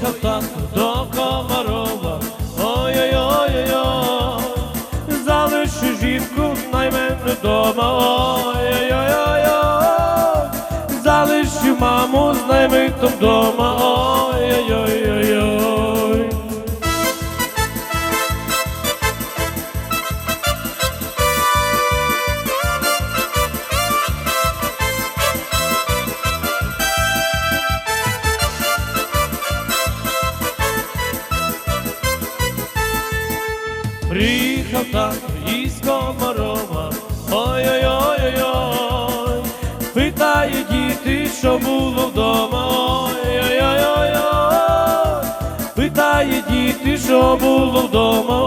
хата до комарова, ой-ой-ой-ой, залиши жінку наймене дома, ой-ой-ой-ой, залиши маму з наймитом дома. Приїхав так із Комарова, ой-ой-ой-ой-ой, питає діти, що було вдома, ой-ой-ой-ой, питає діти, що було вдома,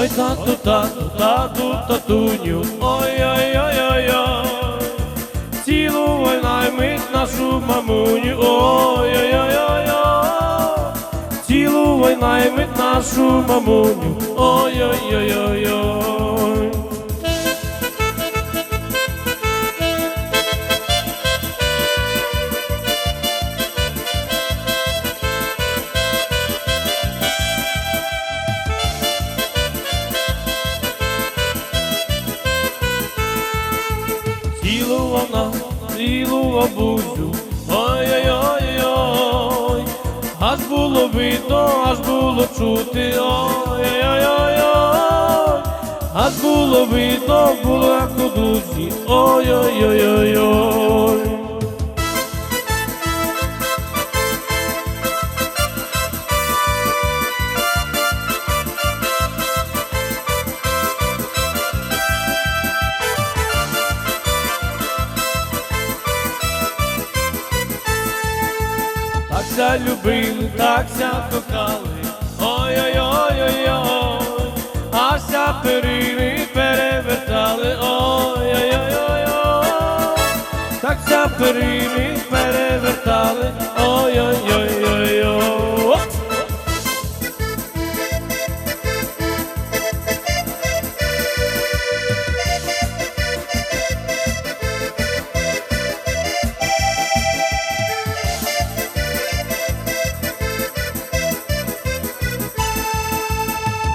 Ой, тату, тату, тату, татуню, ой-ой-ой-ой-ой, цілувай наймить нашу мамуню, ой-ой-ой-ой-ой, цілувай наймить нашу мамуню, ой-ой-ой-ой-ой. Було аж було чути, ой-ой-ой-ой, аж було видно, було як у душі, ой-ой-ой-ой-ой. Так любили, так ся кохали, ой-ой-ой-ой-ой,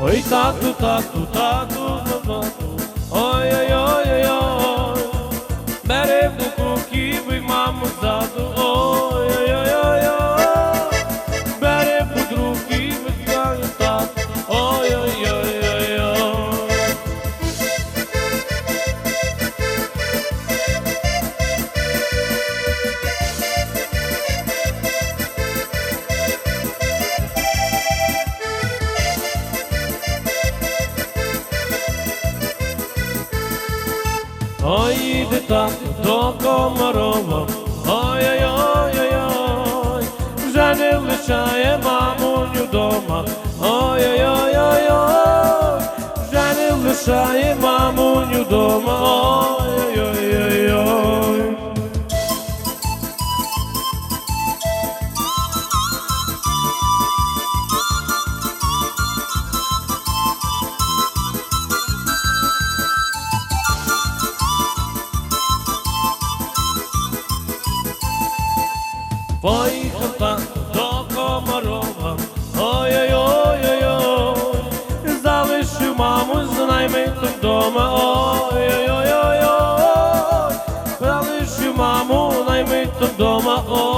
Ой, тату, тату, тату, тату, ой, ой, ой, ой, ой, бери Ой, іди так до Комарова, ой-ой-ой-ой-ой, вже не вличає мамуню дома, ой-ой-ой-ой-ой, вже не вличає мамуню дома, ой-ой-ой-ой. Наймитом вдома, ой.